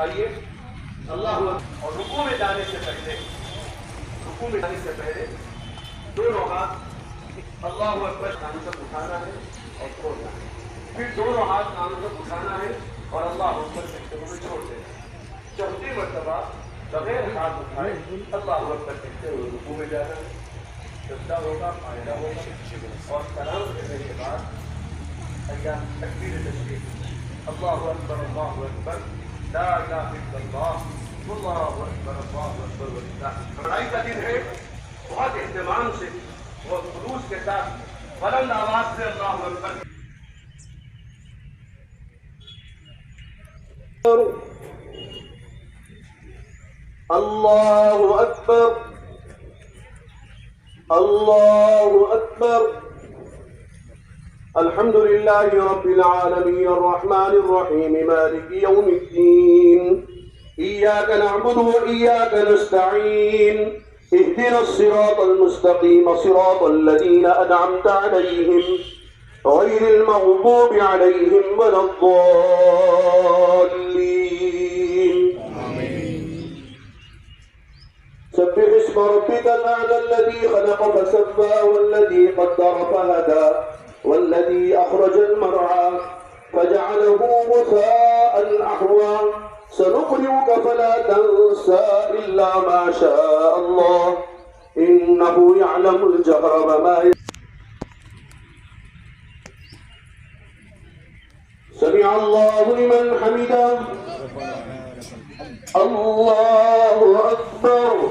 اٹھائیے۔ اللہ اور رکو میں جانے سے پہلے رکو میں جانے سے پہلے دونوں ہاتھ اللہ اکبر، کانوں سب اٹھانا ہے اور چھوڑنا ہے۔ پھر دونوں ہاتھ کانوں سب اٹھانا ہے اور اللہ اکبر کہتے ہوئے چھوڑ دینا چوتھی مرتبہ بغیر ہاتھ اٹھائے اللہ اکبر کہتے ہوئے رکو میں جانا ہے۔ سجدہ ہوگا، فائدہ ہوگا۔ اور سلام کرنے کے بعد تکبیر تشریف اللہ اکبر اللہ اکبر۔ तशरीफ अल्लाह अकबर अल्लाह अकबर ला इलाहा इल्लल्लाह अल्लाह अकबर अल्लाह अकबर वलिल्लाह लड़ाई का दिन है बहुत एहतमाम से बहुत खुलूस के साथ बुलंद आवाज से अल्लाह अकबर الله أكبر الله أكبر الحمد لله رب العالمين الرحمن الرحيم مالك يوم الدين. إياك نعبد وإياك نستعين اهدنا الصراط المستقيم صراط الذين أنعمت عليهم غير المغضوب عليهم ولا الضالين. سبح اسم ربك الأعلى الذي خلق فسوى والذي قدر فهدى. والذي أخرج المرعى فجعله غثاء أحوى سنقرئك فلا تنسى إلا ما شاء الله. إنه يعلم الجهر وما ي- سمع الله لمن حمده. الله أكبر.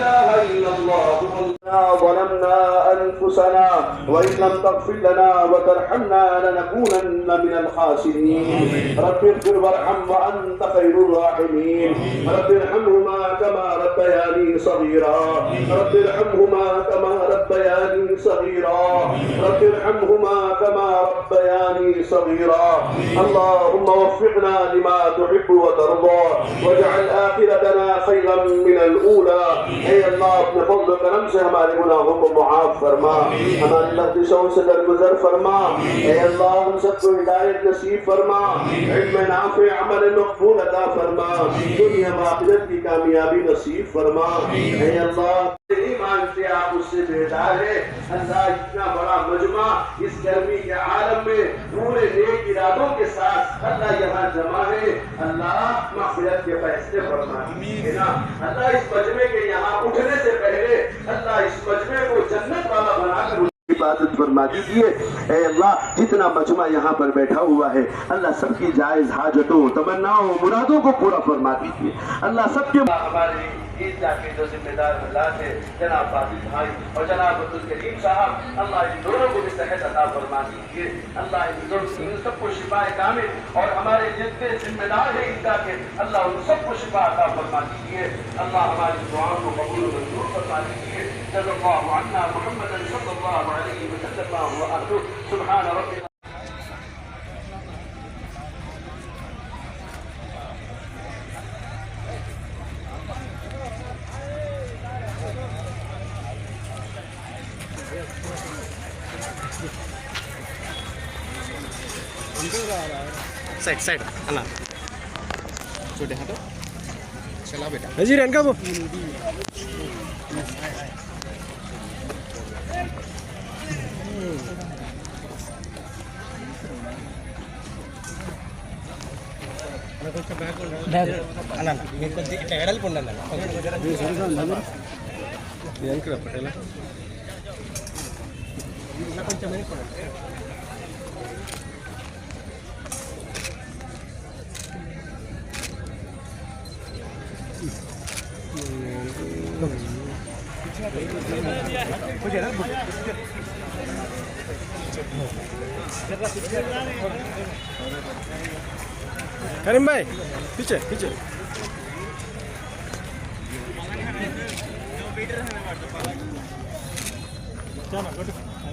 إله إلا الله ظلمنا أنفسنا وإن لم تغفر لنا وترحمنا لنكونن من الخاسرين. رب اغفر وارحم وأنت خير الراحمين. رب ارحمهما كما ربياني صغيرا. رب ارحمهما كما ربياني صغيرا. رب ارحمهما كما ربياني صغيرا. اللهم وفقنا لما تحب وترضى. واجعل خيرا من الأولى اے اللہ، اپنے فضل و کرم سے ہمارے گناہوں کو معاف فرما. ہماری لغزشوں سے درگزر فرما. اے اللہ، ہم سب کو ہدایت نصیب فرما. علم نافع، عمل مقبول عطا فرما. دنیا و آخرت کی کامیابی نصیب فرما. اے اللہ نہیں مانتے آپ اس سے بیدار ہے اللہ، اتنا بڑا مجمع اس گرمی کے عالم میں، پورے نیک ارادوں کے ساتھ اللہ یہاں جمع ہے اللہ مغفرت کے فیصلے فرما اللہ اس مجمع کے یہاں اٹھنے سے پہلے اللہ اس مجمع کو جنت والا بنا کر عبادت فرما دیجیے اے اللہ جتنا مجمع یہاں پر بیٹھا ہوا ہے اللہ سب کی جائز حاجتوں تمناؤں مرادوں کو پورا فرما دیجیے اللہ سب کے ہمارے عیدگاہ کے جو ذمہ دار حضرات ہیں جناب فاضل بھائی اور جناب عبد الکریم صاحب، اللہ ان دونوں کو بھی صحت عطا فرما دیجیے اللہ ان دونوں ان سب کو شفا کامل اور ہمارے جتنے ذمہ دار ہیں عیدگاہ کے اللہ ان سب کو شفا عطا فرما دیجیے اللہ ہماری دعاؤں کو قبول و منظور فرما دیجیے جزا اللہ عنا محمد صلی اللہ علیہ وسلم وآلہ سبحان ربنا سائڈ سائڈ انا چھوٹے ہاتھوں چلا بیٹا جی رین کا وہ میرے کو ٹائر پڑھنا करीम भाई पीछे पीछे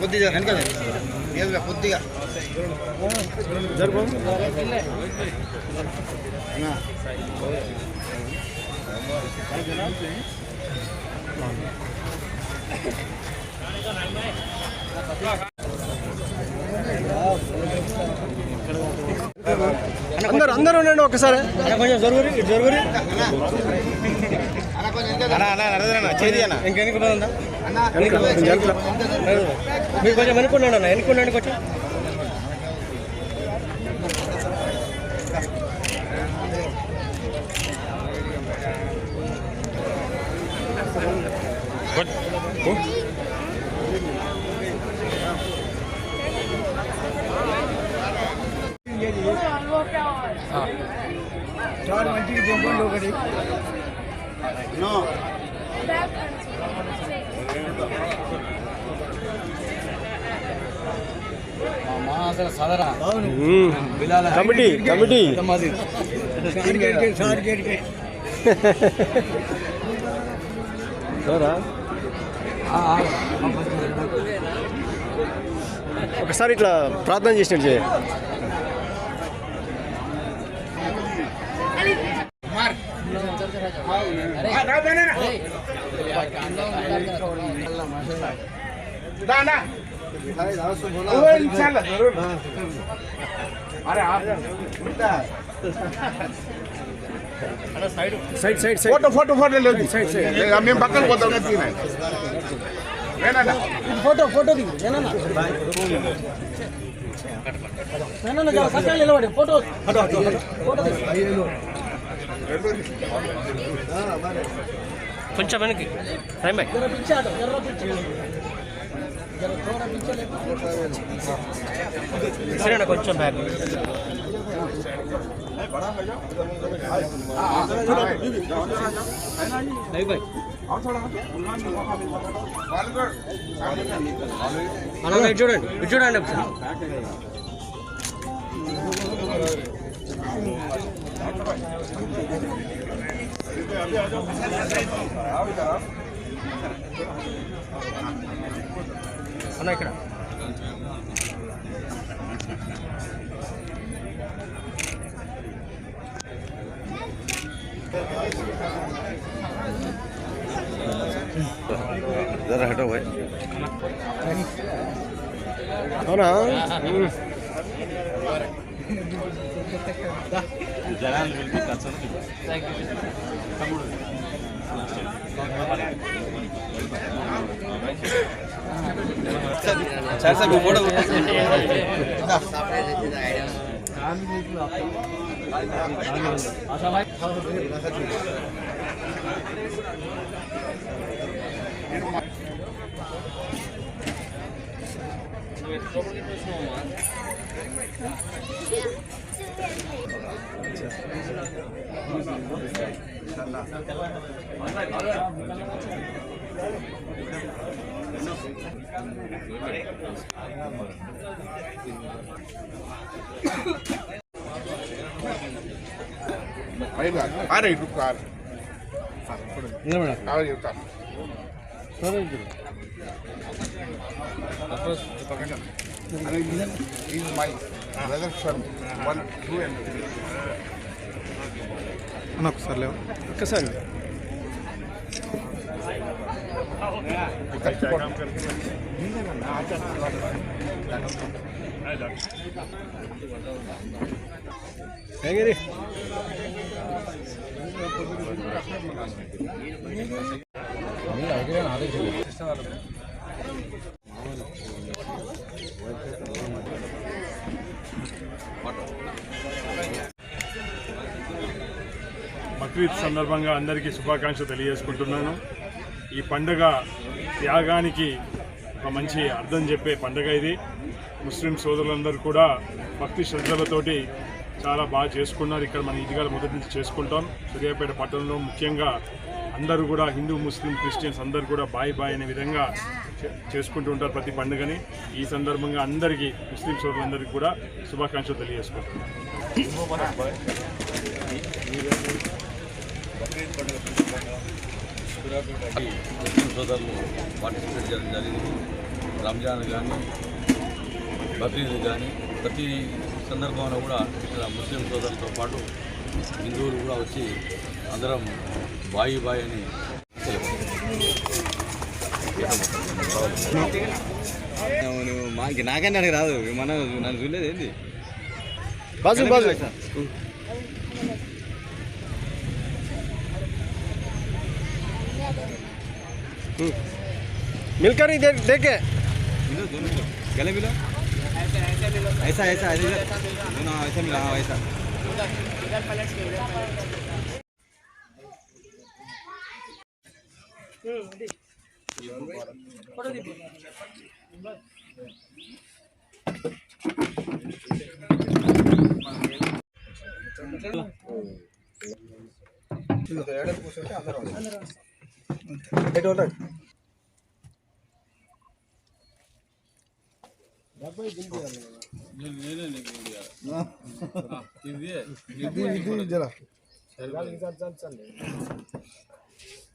కొద్దిగా వెనక నేరుగా కొద్దిగా. అందరు అందరూ ఉండండి ఒకసారి. కొంచెం జరుగురి ఇటు జరుగురి. ఇంకెనికి పోతుందా మీరు కొంచెం వెనుకుండండి అన్న వెనుకుండండి కొంచెం. కమిటీ కమిటీ సరా ఒకసారి ఇట్లా ప్రార్థన చేసినట్టు చేయ side side side photo photo photo లేదు ఇక మేము పక్కన పోతాం ఫోటో ఫోటో దిగు నిలబడి ఫోటో ఫోటో కొంచెం వెనక్కి. టైం బాయ్ కొంచెం బ్యాగ్ అలా చూడండి ఇటు చూడండి ఒకసారి. అన్న ఇక్కడ జరా హటో భాయ్ అవునా జనాలు పిలిపించాల్సిన తమ్ముడు sir sir photo Aí, lá, aí do cara. Fala, por aí. Não, não. Eu tá. Só. my brother son one two and అన్న ఒకసారి లేవు ఒక్కసారి ಹೇಗಿರಿ బక్రీద్ సందర్భంగా అందరికీ శుభాకాంక్షలు తెలియజేసుకుంటున్నాను. ఈ పండుగ త్యాగానికి ఒక మంచి అర్థం చెప్పే పండుగ ఇది. ముస్లిం సోదరులందరూ కూడా భక్తి శ్రద్ధలతోటి చాలా బాగా చేసుకున్నారు. ఇక్కడ మన ఈద్గాలు మొదటి నుంచి చేసుకుంటాం. సూర్యాపేట పట్టణంలో ముఖ్యంగా అందరూ కూడా హిందూ ముస్లిం క్రిస్టియన్స్ అందరూ కూడా బాయ్ బాయ్ అనే విధంగా చే- చేసుకుంటూ ఉంటారు ప్రతి పండుగని. ఈ సందర్భంగా అందరికీ ముస్లిం సోదరులందరికీ కూడా శుభాకాంక్షలు తెలియజేసుకుంటున్నాను. ముస్లిం సోదరులు పార్టిసిపేట్ చేయడం జరిగింది. రంజాన్ కానీ బక్రీద్ కానీ ప్రతి సందర్భంలో కూడా ఇక్కడ ముస్లిం సోదరులతో పాటు హిందువులు కూడా వచ్చి అందరం బాయి బాయ్ అని మాకి నాకన్నా అడిగి రాదు. మన నన్ను చూడలేదు ఏంది? బాజు బాజు مل کر ہی دیکھ دیکھے گلے ملو ایسا ایسا ایسا ایسا ملا ہاں ایسا ఏడాది కూర్చుంటే అందరూ ఎటు వెళ్ళాడు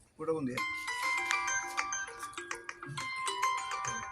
ఇప్పుడు ఉంది.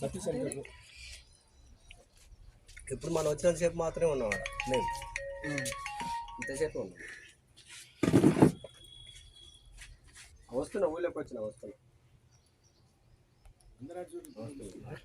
సతీష్ సెంటర్ ఇప్పుడు మనం వచ్చినంతసేపు మాత్రమే ఉన్నాం. మేము. ఇంతసేపు ఉన్నాం. వస్తున్నా ఊళ్ళోకి వచ్చిన వస్తున్నా. వస్తున్నా.